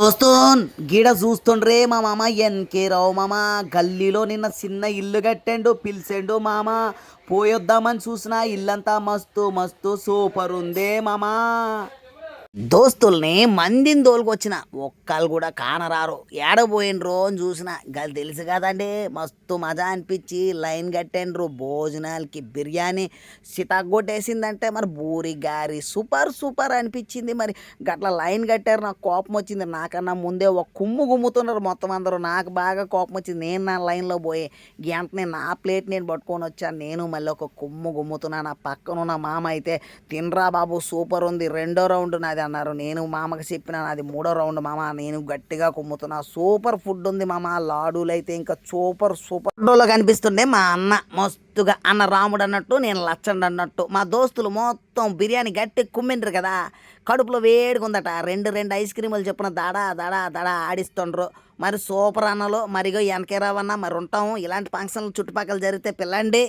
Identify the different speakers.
Speaker 1: దోస్తోన్ గీడ చూస్తుండ్రే మా మామ ఎన్కే రావు మామ. గల్లీలో నిన్న చిన్న ఇల్లు కట్టాడు పిలిచిండు మామ. పోయొద్దామని చూసిన ఇల్లంతా మస్తు మస్తు సూపర్ ఉందే మామా. దోస్తుల్ని మందిని తోలుకొచ్చిన. ఒక్కళ్ళు కూడా కానరారు. ఏడబోయినరో అని చూసిన. గది తెలుసు కదండి. మస్తు మజా అనిపించి లైన్ కట్టండ్రు భోజనాలకి బిర్యానీ సితాగొట్టేసిందంటే మరి బూరి గారి సూపర్ సూపర్ అనిపించింది మరి. గట్ల లైన్ కట్టారు. నాకు కోపం వచ్చింది. నాకన్నా ముందే ఒక కుమ్ము గుమ్ముతున్నారు మొత్తం అందరూ. నాకు బాగా కోపం వచ్చింది. నేను నా లైన్లో పోయి వెంటనే నా ప్లేట్ నేను పట్టుకొని వచ్చాను నేను మళ్ళీ ఒక కుమ్ము గుమ్ముతున్నా. నా పక్కన ఉన్న మామ అయితే తినరా బాబు సూపర్ ఉంది. రెండో రౌండ్ నాది. అన్నారు. నేను మామకి చెప్పిన అది మూడో రౌండ్ మామ నేను గట్టిగా కుమ్ముతున్నా. సూపర్ ఫుడ్ ఉంది మామ లాడూలు అయితే ఇంకా సూపర్ సూపర్ డోలో కనిపిస్తుండే మా అన్న. మస్తుగా అన్న రాముడు అన్నట్టు నేను లచ్చండి అన్నట్టు. మా దోస్తులు మొత్తం బిర్యానీ గట్టి కుమ్మిండ్రు కదా. కడుపులో వేడిగుందట రెండు రెండు ఐస్ క్రీములు చెప్పిన దడా దడా దడా ఆడిస్తుండ్రు. మరి సూపర్ అన్నలో మరిగో వెనకే రావన్నా మరి ఉంటాము. ఇలాంటి ఫంక్షన్లు చుట్టుపక్కల జరిగితే పిల్లండి.